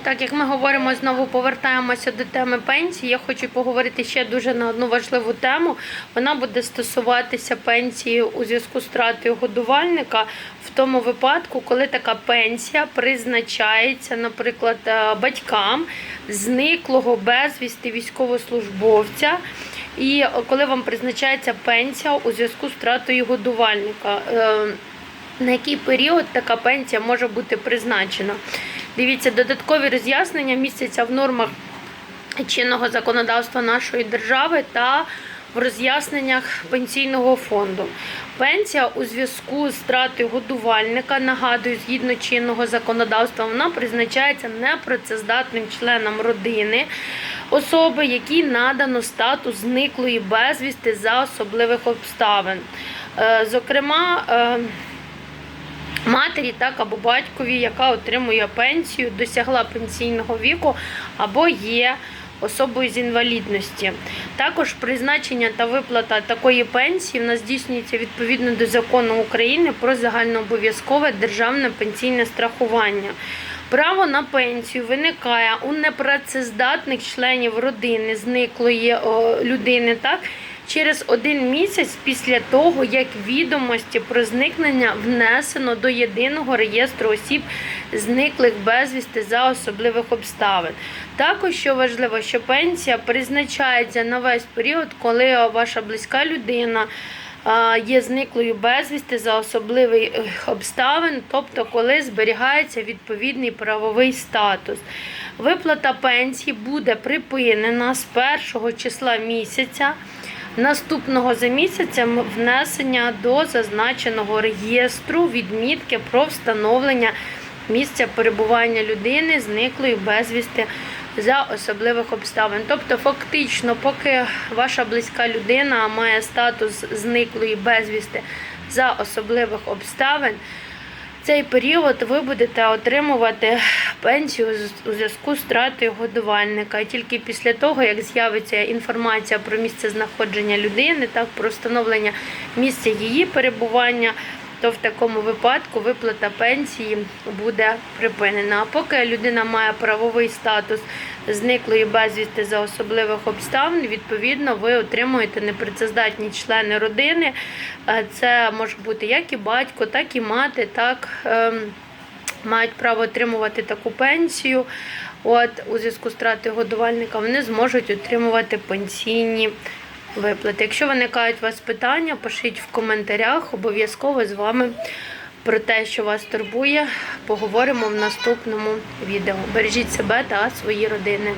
Так як ми говоримо, знову повертаємося до теми пенсії. Я хочу поговорити ще дуже на одну важливу тему. Вона буде стосуватися пенсії у зв'язку з втратою годувальника в тому випадку, коли така пенсія призначається, наприклад, е, батькам зниклого безвісти військовослужбовця. І коли вам призначається пенсія у зв'язку з втратою годувальника. Е, на який період така пенсія може бути призначена? Дивіться, додаткові роз'яснення містяться в нормах чинного законодавства нашої держави та в роз'ясненнях пенсійного фонду. Пенсія у зв'язку з втратою годувальника, нагадую, згідно чинного законодавства, вона призначається непрацездатним членам родини особи, якій надано статус зниклої безвісти за особливих обставин. Е, Зокрема, е, матері так або батькові, яка отримує пенсію, досягла пенсійного віку або є особою з інвалідності. Також призначення та виплата такої пенсії в нас здійснюється відповідно до закону України про загальнообов'язкове державне пенсійне страхування. Право на пенсію виникає у непрацездатних членів родини зниклої о, людини, так через один місяць після того, як відомості про зникнення внесено до єдиного реєстру осіб, зниклих безвісти за особливих обставин. Також що важливо, що пенсія призначається на весь період, коли ваша близька людина. Є зниклою безвісти за особливих обставин, тобто коли зберігається відповідний правовий статус. Виплата пенсії буде припинена з першого числа місяця наступного за місяцем внесення до зазначеного реєстру відмітки про встановлення місця перебування людини зниклої безвісти за особливих обставин. Тобто, фактично, поки ваша близька людина має статус зниклої безвісти за особливих обставин. Цей період ви будете отримувати пенсію у зв'язку з втратою годувальника. І тільки після того, як з'явиться інформація про місце знаходження людини, так про встановлення місця її перебування, то в такому випадку виплата пенсії буде припинена. А поки людина має правовий статус зниклої безвісти за особливих обставин, відповідно, ви отримуєте непрацездатні члени родини. Е, Це може бути як і батько, так і мати, так. Мають право отримувати таку пенсію. От у зв'язку з втратою годувальника вони зможуть отримувати пенсійні виплати. Якщо виникають у вас питання, пишіть в коментарях. Обов'язково з вами про те, що вас турбує, поговоримо в наступному відео. Бережіть себе та свої родини.